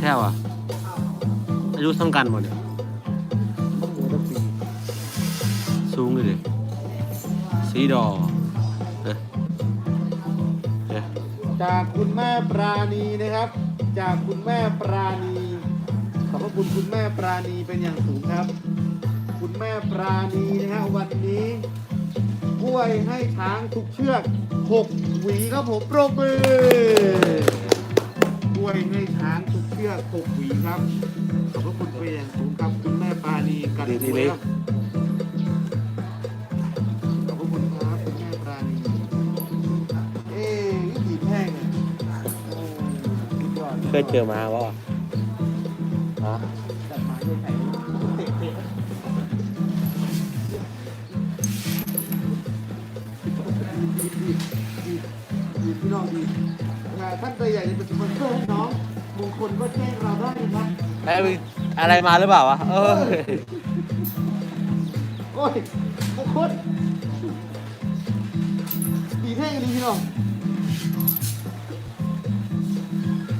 แท้ว่ะอายุสำกันหมดเนี่ยสูงเลยดิสีดอจากคุณแม่ปราณีนะครับ จากคุณแม่ปราณีขอบพระคุณคุณแม่ปราณีเป็นอย่างสูงครับ คุณแม่ปราณีนะฮะวันนี้กล้วยให้ช้างทุกเชือกหกหวีครับผมปรบมือ วยให้ช้างทุกเชือกหกหวีครับ ขอบพระคุณเป็นอย่างสูงครับคุณแม่ปราณีกันกล้วยครับขอบพระคุณครับคุณแม่ปราณีเอ๊ะวิธีแท่งอะโอ้สุดยอด เคยเจอมาป่ะ นะครับไอ้มีอะไรมาหรือเปล่าวะเออโอ้ยมงคลดีแท่งดีพี่น้อง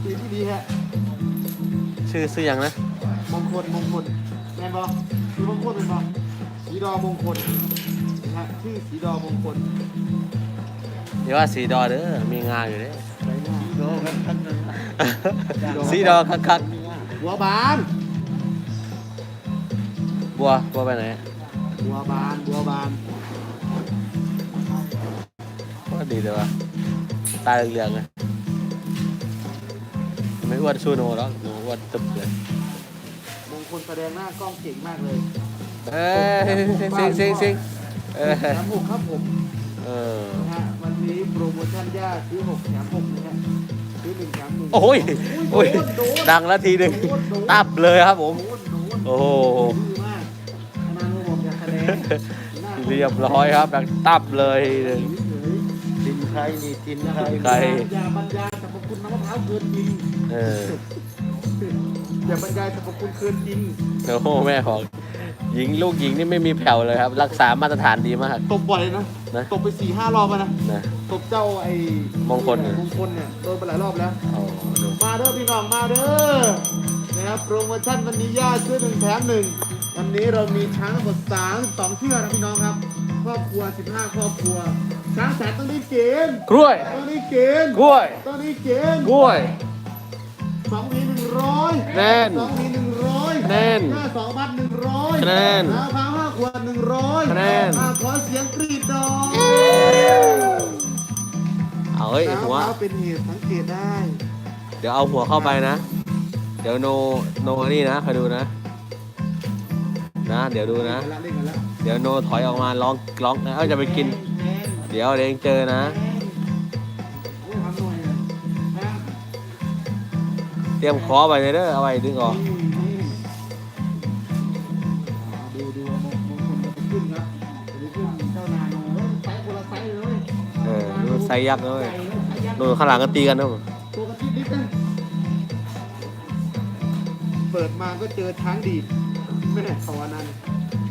ดีที่ดีฮะชื่อชื่อยังนะมงคลมงคลแมนบอคือมงคลเป็นบอสีดอมงคลนะฮะชื่อสีดอมงคลเดี๋ยวว่าสีดอเด้อมีงาอยู่เด้อไรหน้าสีดอกันทันเลยสีดอคัก หัวบานๆบัวบัวไปไหนหัวบานหัวบานก็ดีเลยวะตาเหลืองๆไงไม่อ้วนสู้หนูหรอกหนูอ้วนตึบเลยมงคลแสดงหน้ากล้องเก่งมากเลยเอ้ยซิงซิงซิงเออแถมหกครับผมเออนะฮะวันนี้โปรโมชั่นย่าซื้อหกแถมหกนะฮะ ซื้อหนึ่งแถมหนึ่งโอ้ยโอ้ยโดนโดนดังแล้วทีหนึ่งโดนโดนตับเลยครับผมโดนโดนโอ้โหดื้อมากอนาโนบอกจะแสดงหน้าเรียบร้อยครับดังตับเลยหนึ่งเฉยกินใครนี่กินใครใครอย่าบรรยายสรรพคุณน้ำมะพร้าวเกินจริงเอออย่าบรรยายสรรพคุณเกินจริงโอ้โหแม่ของ หญิงลูกหญิงนี่ไม่มีแผ่วเลยครับ รักษามาตรฐานดีมาก ตบบ่อยนะนะ ตบไปสี่ห้ารอบแล้วนะนะ ตบเจ้าไอ้มงคลเนี่ย มงคลเนี่ยโดนไปหลายรอบแล้วโอ้ดูมาเด้อพี่น้องมาเด้อนะครับโปรโมชั่นวันนี้ย่าซื้อหนึ่งแถมหนึ่งวันนี้เรามีช้างทั้งหมดสามสองเชือกนะพี่น้องครับ ครอบครัว 15 ครอบครัวช้างแสนต้องได้เกณฑ์กล้วยต้องได้เกณฑ์กล้วยต้องได้เกณฑ์กล้วยสองหวีหนึ่งร้อยแน่น สองหวีหนึ่งร้อย แน่นห้าสองบัตรหนึ่งร้อยแน่นห้าพันห้าขวดหนึ่งร้อยแน่นอ่าขอเสียงกรีดดองเอาเฮ้ยน้ำหัวเท้าเป็นเหตุสังเกตได้เดี๋ยวเอาหัวเข้าไปนะ เดี๋ยวโนโนนี่นะคอยดูนะ นะ เดี๋ยวดูนะ เล่นกันแล้วเดี๋ยวโนถอยออกมาร้องร้องนะเอ้าจะไปกินแทงเดี๋ยวเดี๋ยวเองเจอนะแทงโอ้ยทำหน่อยอะแทงเตรียมคอไปเลยเด้อเอาไปดึงออก นี่ ซส์ยักษ์นะเลยใหญ่เลยไซส์ยักษ์ดูข้างหลังก็ตีกันนะตัวกระติบนิดนึงเปิดมาก็เจอช้างดีดแม่ขอนัน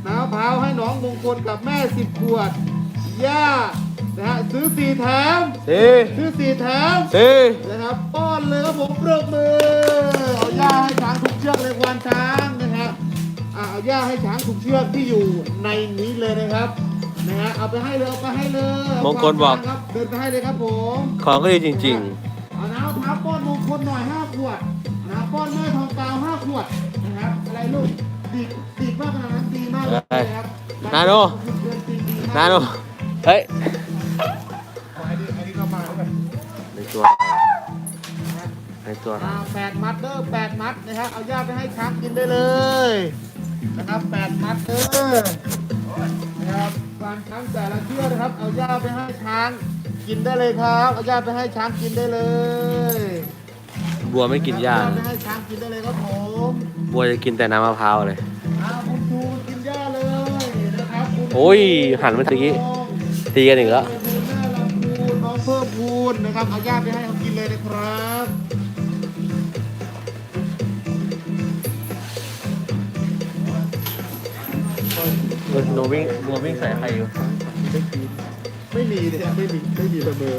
น้ำมะพาวให้น้องมงคลกับแม่สิบขวด ย่า นะฮะ ซื้อสี่แถมสีซื้อสี่แถมสีนะครับ ป้อนเลยครับผมปรบมือ เอาย่าให้ช้างทุกเชือกเลยควานช้างนะครับอ่าเอาย่าให้ช้างทุกเชือกที่อยู่ในนี้เลยนะครับ นะฮะเอาไปให้เลยเอาไปให้เลยมงคลบอก ครับเดินไปให้เลยครับผมของก็ดีจริง เอาน้ำมะพร้าวป้อนมงคลหน่อยห้าขวดน้ำป้อนแม่ทองกาวห้าขวดนะครับอะไรลูกดีดดีดมากขนาดนั้นดีมากเลยนะครับนาโนเกินจริงดีมากๆนะหนูเฮ้ยไอ้นี่ไอ้นี่ก็มาแล้วกันในตัวในตัวอ่าแปดมัดเด้อแปดมัดนะครับเอาย่าไปให้ช้างกินได้เลยนะครับแปดมัดเด้อนะครับ การช้างแต่ละเชือกนะครับ เอาย่าไปให้ช้างกินได้เลยครับ เอาย่าไปให้ช้างกินได้เลยบัวไม่กินหญ้าเอไปให้ช้างกินได้เลยครับผมบัวจะกินแต่น้ำมะพร้าวเลย อาคุณครูกินหญ้าเลยนะครับคุณครูโอ้ยหันมาตะกี้ ตีกันอีกแล้วคุณแม่ลำพูนน้องเพิ่มพูนนะครับ เอาหญ้าไปให้เขากินเลยนะครับ หนูวิ่งบัววิ่งใส่ใครอยู่ไม่มีเลยครับไม่มีไม่มีเสมอ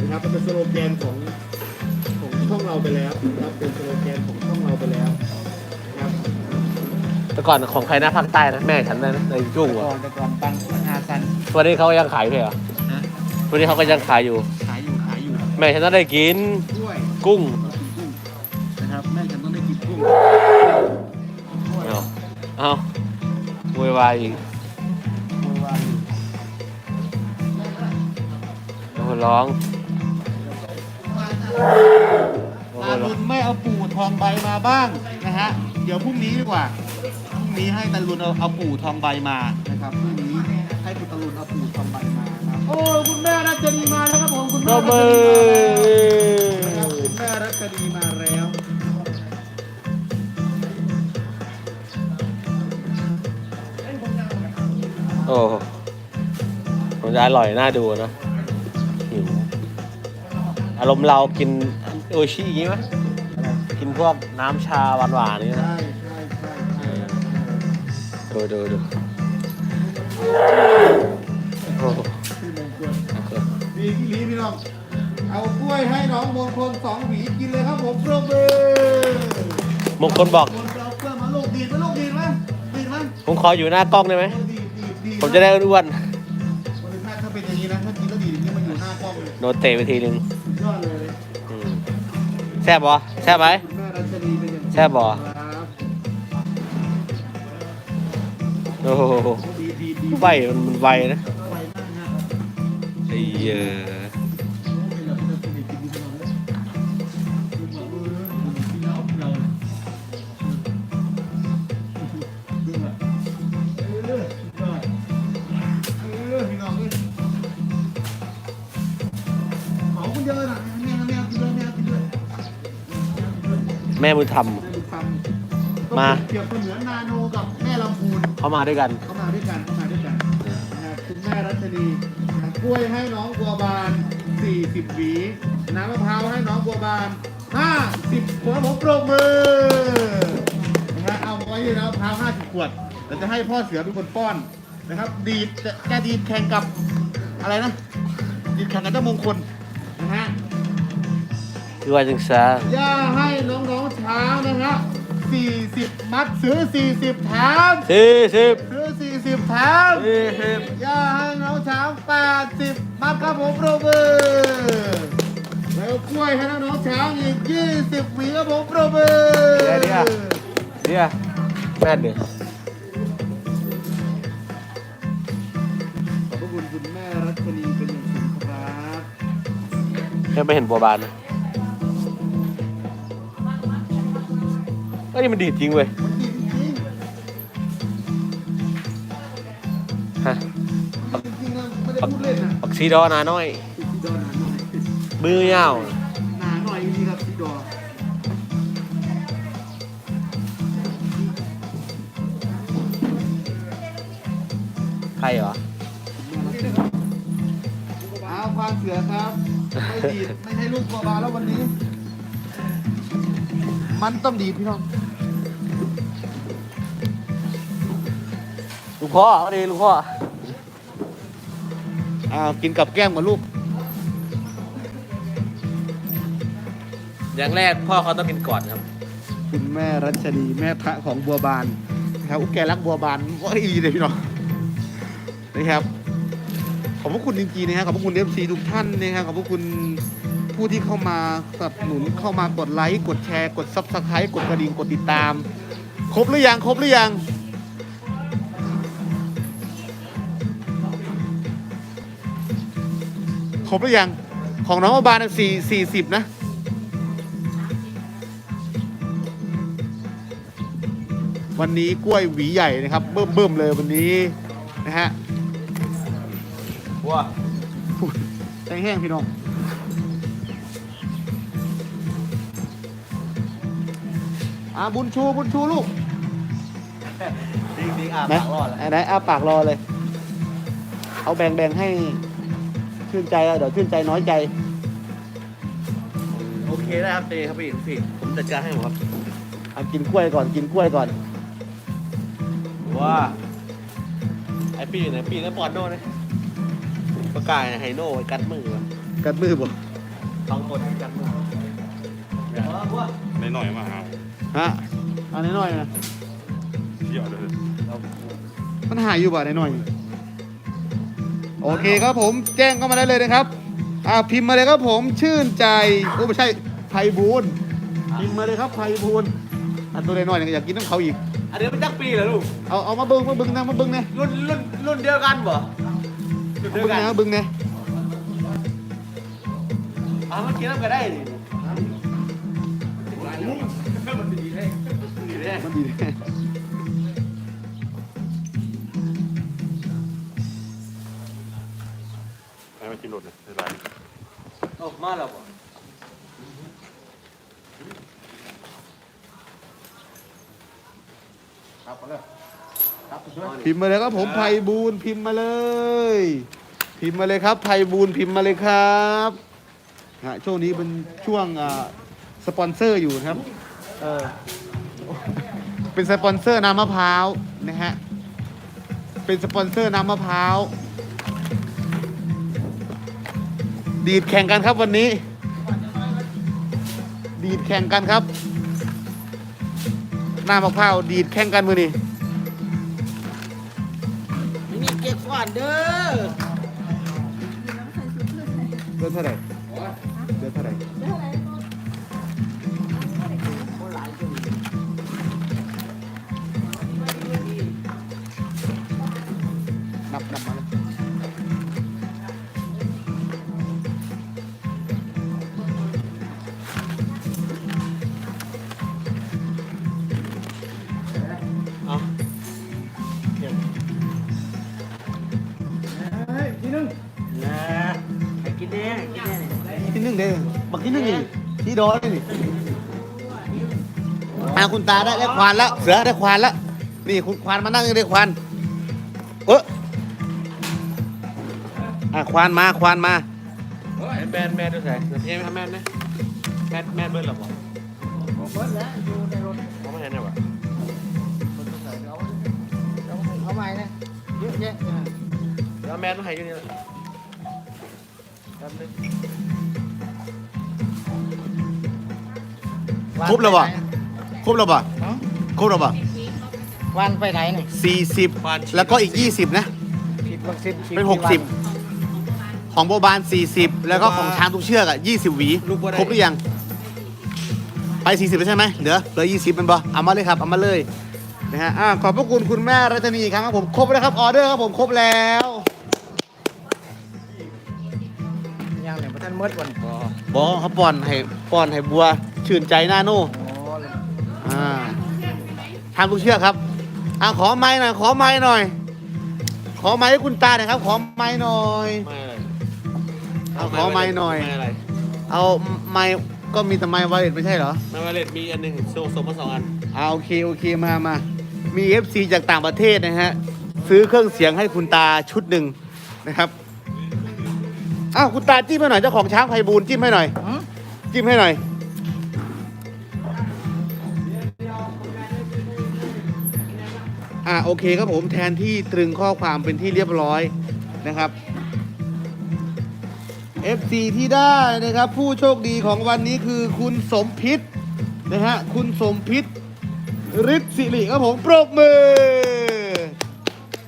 นะครับมันเป็นสโลแกนของของช่องเราไปแล้วนะครับเป็นสโลแกนของช่องเราไปแล้วนะครับแต่ก่อนของใครนะภาคใต้นะแม่ฉันนะในจุ้งก่อะอนแต่ก่อนปังปังอาซันวันนี้เขายังขายอยู่เหรอนะวันนี้เขาก็ยังขายอยู่ ขายอยู่ขายอยู่แม่ฉันน่าได้กินด้วยกุ้งเรากินกุ้งนะครับแม่ฉันต้องได้กินกุ้งเอาเอาโวยวายอีกโวยวายอยู่โอ้โหร้องโอ้โหตาร้อลุงนไม่เอาปู่ทองใบมาบ้างนะฮะ เดี๋ยวพรุ่งนี้ดีกว่า พรุ่งนี้ให้ตาลุนเอาเอาปู่ทองใบมา นะครับ พรุ่งนี้ให้คุณตาลุนเอาปู่ทองใบมานะครับโอ้คุณแม่รัชนีมาแล้วครับผมคุณปรแม่บรัชมืนีอมาแล้วนะครับคุณแม่รัชนีมาแล้ว จะอร่อยน่าดูนะหิวอารมณ์เรากินโออิชิอย่างงี้ไหมกินพวกน้ำชาหวานๆอย่างนี้นะใช่ใช่ใช่ใช่ดูดูดูโอ้โหพี่มงคลดีพี่ลีพี่น้อง เอากล้วยให้น้องมงคลสองหวีกินเลยครับผมปรบมือมงคลบอก มงคลเอากล้วยมาลูกดีดไหมลูกดีดไหมดีดไหมผมขออยู่หน้ากล้องได้ไหม ดีดดีดดีดผมจะได้อ้วนวันนี้ถ้า เป็นอย่างนี้นะถ้ากินแล้วดีดอย่างนี้มันอยู่หน้ากล้องเลยๆโดนเตะไปทีนึงสุดยอดเลยอืมแซ่บบ่แซ่บไหม คุณแม่รัชนีเป็นอย่างแซ่บบ่ ครับโอ้โหดีดดีดดีดไวมันมันไวนะ ไวมากฮะไอ้เหี้ย บุญธรรมแม่บุญธรรมก็มาเปรียบเสมือนนาโนกับแม่ลำพูนเขามาด้วยกัน เขามาด้วยกันเขามาด้วยกันนะครับคุณแม่รัชนีนะครับกล้วยให้น้องบัวบาน 40หวีน้ำมะพร้าวให้น้องบัวบาน 50ขวดผมปรบมือนะฮะเอาไว้ที่น้ำมะพร้าว50ขวดเราจะให้พ่อเสือเป็นคนป้อนนะครับ ดีดจะจะดีดแข่งกับอะไรนะดีดแข่งกับเจ้ามงคลนะฮะ คือว่าจังซาย่าให้น้องๆช้างนะฮะ40 มัดซื้อ 40แถมสี่สิบซื้อ 40แถมสี่สิบย่าให้น้องช้าง80 มัดครับผมโรเบอร์แล้วกล้วยให้น้องช้างอีก20หวีครับผมโรเบอร์เดี๋ยวเดี๋ยวเดี๋ยวแม่นเดี๋ยวขอบพระคุณคุณแม่รัชนีเป็นอย่างสูงครับแค่ไม่เห็นบัวบานนะ เอ้ยนี่มันดีดจริงเว้ยมันดีจริงฮะๆมันดีจริงๆนะไม่ได้พูดเล่นนะปักซีดอนาน้อยซีดอหนาหน่อยมือยาว หนาหน่อยจริงๆครับซีดอใครเหรอ เอาควานเสือครับ ไม่ดีดไม่ให้ลูกบัวบานแล้ววันนี้ มันต้องดีดพี่น้อง ลูกพ่อเอาดีลูกพ่ออ้าวกินกับแก้มกับลูก อย่างแรกพ่อเขาต้องกินก่อนครับ คุณแม่รัชนีแม่พระของบัวบานนะครับอุ๊ยแกรักบัวบานว่าดีเลยพี่น้องนะครับขอบพระคุณจริงๆนะครับขอบพระคุณเอฟซีทุกท่านนะครับขอบพระคุณผู้ที่เข้ามาสนับสนุนเข้ามากดไลค์กดแชร์กดซับสไครต์กดกระดิ่งกดติดตาม ครบหรือยังครบหรือยัง ครบหรือยัง ของน้องบัวบานสี่สี่สิบนะ วันนี้กล้วยหวีใหญ่นะครับเบิ่มเบิ่มๆเลยวันนี้นะฮะว้าแตงแห้งพี่น้องอ่าบุญชูบุญชูลูกจริงจริงอะไหนปากรอดแล้วไหนอาปากรอเลย เอาแบ่งแบ่งให้ ชื่นใจแล้วเดี๋ยวชื่นใจน้อยใจ โอเคได้ครับเตครับพี่พี่ผมจัดการให้หมดครับเอากินกล้วยก่อนกินกล้วยก่อนว้าไอพี่ไหนพี่แล้วปอนโน่เลยประกาศไฮโน่ไว้กัดมือวะกัดมือบ่สองคนกัดมือในหน่อยมาหาฮะเอันนี้หน่อยนะเที่ยวเลยมันหายอยู่บ่ะในหน่อย โอเคครับผมแจ้งเข้ามาได้เลยนะครับอ่าพิมพ์มาเลยครับผมชื่นใจโอ้ไม่ใช่ไพบูลย์พิมพ์มาเลยครับไพบูลย์อันตัวในหน่อยเนี่ยอยากกินน้ำเขาอีก อันนี้เป็นจักปีเหรอลูก เอาเอามาเบิ้งมาเบิ้งนะมาเบิ้งเนี่ยรุ่นรุ่นรุ่นเดียวกันบ่รุ่นเดีเบิ้ยวงกันนะมาเบิ้งเนี่ยอะมันกินน้ำกันได้ดิมันดีเลยดีเลยมันดีแน่ ให้มากินรถเลยในร้านโอ้มาแล้วบ่พิมพ์มาเลยครับผมไพบูลย์พิมพ์มาเลย พิมพ์มาเลยครับไพบูลย์พิมพ์มาเลยครับฮะช่วงนี้เป็นช่วงอ่าสปอนเซอร์อยู่นะครับเออเป็นสปอนเซอร์น้ำมะพร้าวนะฮะเป็นสปอนเซอร์น้ำมะพร้าว ดีดแข่งกันครับวันนี้ ดีดแข่งกันครับน้ำมะพร้าวดีดแข่งกันมือนี่นี่เก็บก่อนเด้อเดือนเท่าไหร่เดือนเท่าไหร่ ที่ดอนเลยนี่อ่าคุณตาได้ได้ควานแล้ว เสือได้ควานแล้ว นี่คุณควานมานั่งอยู่ได้ควานเอออะควานมาควานมาแมนแมนด้วยใส่เดี๋ยวพี่ให้แมนนะแมนแมนเบิ้ลหรอบ่เบิดแล้วอยู่ในรถเขาไม่เห็นเนี่ยวะเอาใหม่นะเยอะแยะแล้วแมนต้องให้อยู่นี่แหละแป๊บนึง ครบแล้วบ่ครบแล้วบ่ครบแล้วบ่วันไปไหนเนี่ยสี่สิบแล้วก็อีกยี่สิบนะ สิบวัคซีนเป็นหกสิบของโบบานสี่สิบแล้วก็ของช้างทุกเชือกอะยี่สิบหวีลูกบัวได้ครบหรือยัง ไปสี่สิบใช่ไหมเหลือเหลือยี่สิบมันบ่เอามาเลยครับ เอามาเลยนะฮะอ่าขอบพระคุณคุณแม่รัตนีอีกครั้งครับผมครบแล้วครับออเดอร์ครับผมครบแล้วยังเนี่ยท่านเมิดวันพอบอกเขาป้อนให้ป้อนให้บัว ชื่นใจหน้าโน่โอ้อ่าทำทุกเชือกครับอ่าขอไม้หน่อยขอไม้หน่อย ขอไม้ให้คุณตาหน่อยครับ ขอไม้หน่อยไม่อะไรเอาขอไม้หน่อย ไม่อะไรเอาไม้ก็มีแต่ไม้ไวเลสไม่ใช่เหรอไม่ไวเลตมีอันหนึ่งโซ่โซ่มาสองอันเอาโอเคโอเคมามามี FC จากต่างประเทศนะฮะซื้อเครื่องเสียงให้คุณตาชุดหนึ่งนะครับอ้าวคุณตาจิ้มให้หน่อยเจ้าของช้างไพบูลย์จิ้มให้หน่อยหือจิ้มให้หน่อย อ่าโอเคครับผมแทนที่ตรึงข้อความเป็นที่เรียบร้อยนะครับ FC ที่ได้นะครับ ผู้โชคดีของวันนี้คือคุณสมพิษนะฮะคุณสมพิษฤทธิ์สิริครับผมปรบมือ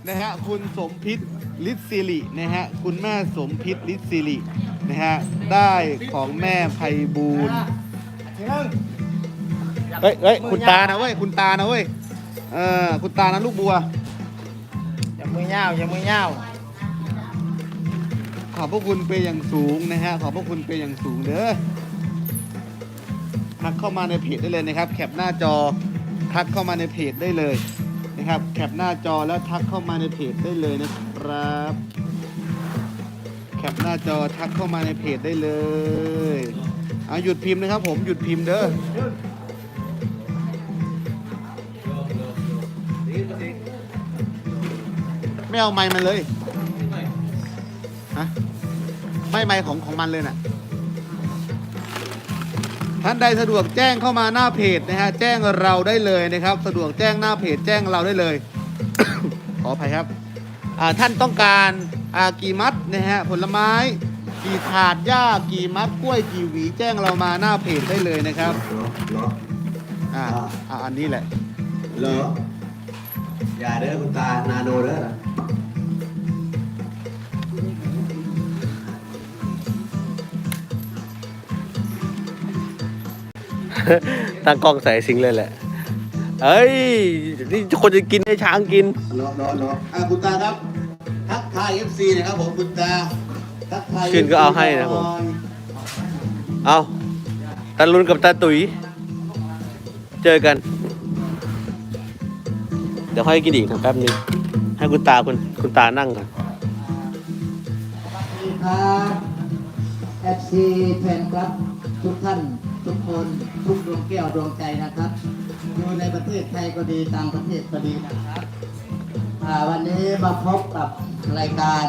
นะฮะคุณสมพิษฤทธิ์สิรินะฮะคุณแม่สมพิษฤทธิ์สิรินะฮะได้ของแม่ไพบูลย์ทีนึงเฮ้ยเฮ้ยคุณตานะเว้ยคุณตานะเว้ย เออคุณตานะลูกบัว อย่ามือเง่าวอย่ามือเง่าวขอบพระคุณไปนอย่างสูงนะฮะ ขอบพระคุณไปนอย่างสูงเด้อ ทักเข้ามาในเพจได้เลยนะครับ แคปหน้าจอ ทักเข้ามาในเพจได้เลยนะครับ แคปหน้าจอแล้วทักเข้ามาในเพจได้เลยนะครับ แคปหน้าจอทักเข้ามาในเพจได้เลย เอาหยุดพิมพ์นะครับผม หยุดพิมพ์เด้อ ไม่เอาไม้มันเลย ฮะ ไม่ไม้ของของมันเลยน่ะ ท่านใดสะดวกแจ้งเข้ามาหน้าเพจนะฮะ แจ้งเราได้เลยนะครับ สะดวกแจ้งหน้าเพจแจ้งเราได้เลย ขออภัยครับอ่าท่านต้องการกี่มัดนะฮะ ผลไม้ กี่ถาดหญ้า กี่มัดกล้วย กี่หวี แจ้งเรามาหน้าเพจได้เลยนะครับรออ่าอ่าอันนี้แหละเหรออย่าเด้อคุณตา นาโนเด้อ ตั้งกล้องใส่สิงเลยแหละ เอ้ย นี่คนจะกินให้ช้างกินเหรอเหรอเหรออะคุณตาครับ ทักทาย FC นะครับผมคุณตา ทักทายคืนก็เอาให้นะผม เอาตาลุนกับตาตุ๋ย เจอกัน เดี๋ยวค่อยกินอีกนะแป๊บนึง ให้คุณตาคุณคุณตานั่งก่อน ครับ FC แฟนครับทุกท่าน ทุกคน ทุกดวงแก้วดวงใจนะครับอยู่ในประเทศไทยก็ดีต่างประเทศก็ดีนะครับอ่าวันนี้มาพบกับรายการ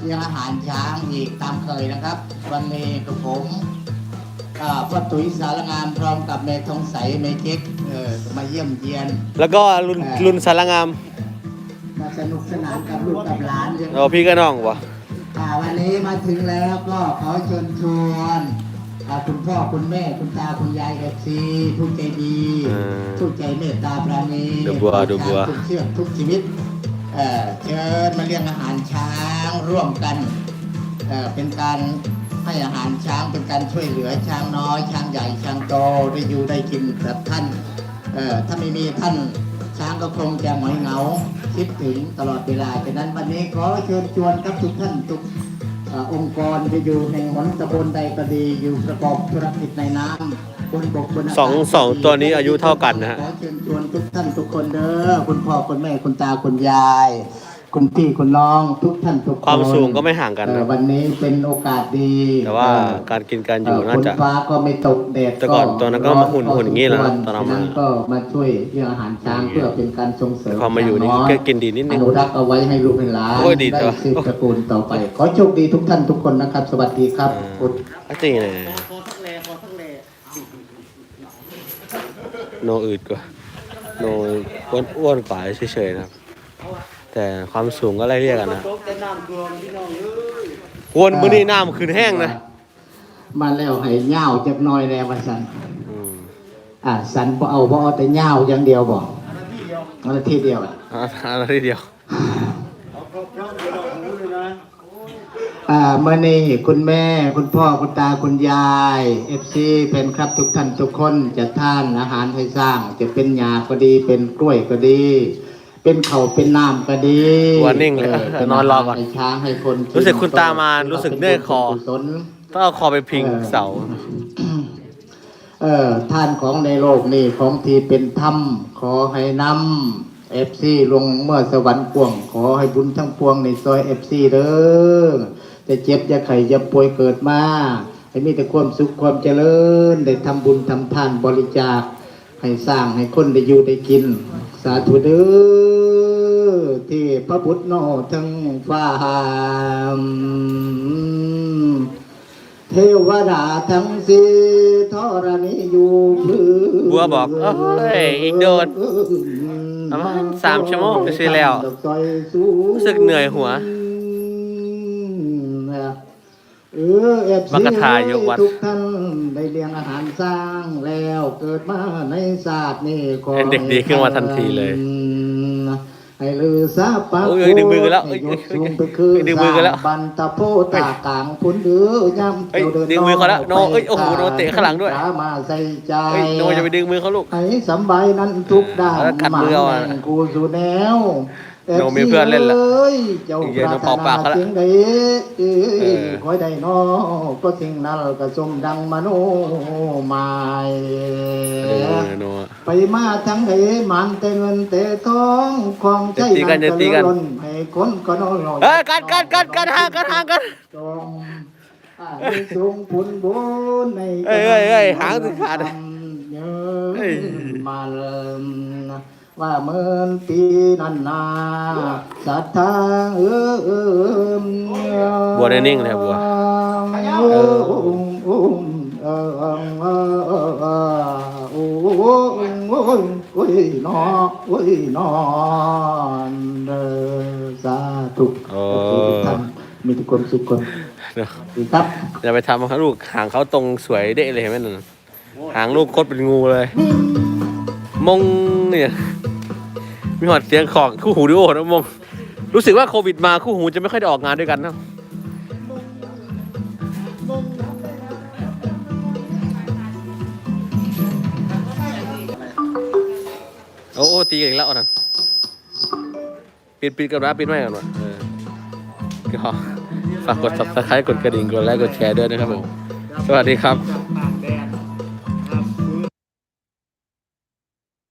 เลี้ยงอาหารช้างอีกตามเคยนะครับ วันนี้กับผมอ่าพ่อตุ๋ยสารงามพร้อมกับแม่ทองใสแม่เจ๊กเออมาเยี่ยมเยียน แล้วก็ลุนลุนสารงามมาสนุกสนานกับลูกกับหลานเลี้ยงเอาพี่ก็น้องวะอ่าวันนี้มาถึงแล้วก็ขอเชิญชวน อ่าคุณพ่อคุณแม่คุณตาคุณยายเอฟซีผู้ใจดีผู้ใจเมตตาปราณีดูบัวดูบัว ทุกเชือกทุกชีวิตเอ่อเชิญมาเลี้ยงอาหารช้างร่วมกันเอ่อเป็นการให้อาหารช้างเป็นการช่วยเหลือช้างน้อย ช้างใหญ่ช้างโตได้อยู่ได้กินแบบท่านเอ่อถ้าไม่มีท่านช้างก็คงจะหงอยเหงาคิดถึงตลอดเวลาฉะนั้นวันนี้ขอเชิญชวนครับทุกท่านทุก อ่าองค์กรจะอยู่แห่งหนตำบลใดก็ดีอยู่ประกอบธุรกิจในน้ำบนบกบนอากาศสองสองตัวนี้อายุเท่ากันนะฮะขอเชิญชวนทุกท่านทุกคนเด้อคุณพ่อคุณแม่คุณตาคุณยาย คุณพี่คุณน้องทุกท่านทุกคนความสูงก็ไม่ห่างกันเอ่นะอวันนี้เป็นโอกาสดีแต่ว่าเอ่อการกินการอยู่เอ่อน่าจะฝฟ้าก็ไม่ตกแดดแต่ก่อนตอนนั้นก็มาหุ่นๆอย่างนี้แหละพตอนเรามาฉะนั้นก็มาช่วยเรื่องอาหารช้างเพื่อเป็นการส่งเสริมพอมาอยู่นี่ช้งก็กินดีนิดนึองนุรักษ์เอาไว้ให้ลูกให้หลานโอ้ยดีจัได้งวะสืบตระกูลต่อไป ขอโชคดีทุกท่านทุกคนนะครับ สวัสดีครับคุณ อะจริงเลยโนอืดกว่าโนอ้วนอ้วนกว่าเฉยๆนะครับ แต่ความสูงก็ไล่เรียกกันนะกวนมือนี่น้ำคืนแห้งนะมาแล้วให้เหย้าจักหน่อยแล้วว่าสันอืมอ่าสันบ่เอาบ่เอาแต่เหย้าอย่างเดียวบ่เอาแต่ทีเดียวอะเอะอะไรทีเดียวอ่าเมื่อนี้คุณแม่ คุณพ่อคุณตาคุณยายเอฟซีเป็นครับทุกท่านทุกคนจะทานอาหารให้สร้าง จะเป็นหญ้าก็ดีเป็นกล้วยก็ดี เป็นเขาวเป็นน้ำก็ดีวันนิ่งเลยป็นอนรอก่อนาหาให้ช้างให้คนนรู้สึกคุณตามารู้สึกเนื่อยคอป็นบุญเป็นกุศลต้องเอาคอไปพิงเสาเออท่านของในโลกนี่ของที่เป็นธรรมขอให้นำเอฟซีลงเมื่อสวรรค์กวง ขอให้บุญทั้งปวงในซอยเอฟซีเด้อจะเจ็บจะไข้จะป่วยเกิดมาให้มีแต่ความสุขความเจริญ ได้ทำบุญทำทานบริจาค ให้สร้างให้คนได้อยู่ได้กิน สาธุเด้อ ที่พระพุทธโนทั้งฟ้าเทวดาทั้งสี่ธรณีอยู่พื้นบัวบอกเอ้ยอีกโดนประมาณสามชั่วโมงจะสิแล้วรู้สึกเหนื่อยหัวเออเอฟบักกะทายกวัดทุกท่านได้เลี้ยงอาหารสร้างแล้วเกิดมาในศาสตร์นี่ขอเป็นเด็กดีขึ้นมาทันทีเลย ให้ลือซาปากโอ้ยดึงมือกันแล้วให้ยกสูงไปคือดึงมือกันแล้วบันตะโพตากลางพุนเดือย่ำเฮ้ยเที่ยวเดินดึงมือเขาแล้วโนไปเอ้ยโอ้โหโนเตะข้างหลังด้วยตมาใส่ใจเฮ้ยโนจะไปดึงมือเขาลูกให้สำบายนั้นทุกด้านแล้วกัดมือเอาอะหแม่งกูสู่แนวโนมีเพื่อนเล่นละอ้ยเจ้าเดี๋ยวปโนรารถเป่าปากเขานาละสิ่งใดเอ้เอยอคอยได้นอก็สิ่งนั้นก็สมดังมโนหมายดึงมือโน ไปมาทั้งใดมันแต่เงินแต่ทองของใจอย่าตีกันอย่าตีกันล้นให้คนก็น้อยเฮ้ยกันกันกันกันห่างกันห่างกันจงอ่าได้สูงผลบุญในเอ้ยเอ้ยเอ้ยหางถึงขาดเยเอ้ยมาเริ่มว่าเมื่อปีนั้นนาศรัทธาเออเออบัวได้นิ่งเลยบัวเออ โอ้โอ้โอ้ยโอ้ยนอโอ้ยนอนเดอสาธุโอ้ ท่านมีแต่ความสุขความเดี๋ยวครับอย่าไปทำเขาลูกหางเขาตรงสวยเด้เลยเห็นไหมนั่นน่ะหางลูกโคตรเป็นงูเลย มงเนี่ยมีหอดเสียงของคู่หูดิโอนะมง รู้สึกว่าโควิดมาคู่หูจะไม่ค่อยได้ออกงานด้วยกันนะ ตีกันอีกแล้วนั่นปิดปิดกันนะปิดไม่กันวะเออก็ฝากกด subscribe กดกระดิ่งกดไลค์กดแชร์ด้วยนะครับผมสวัสดีครับ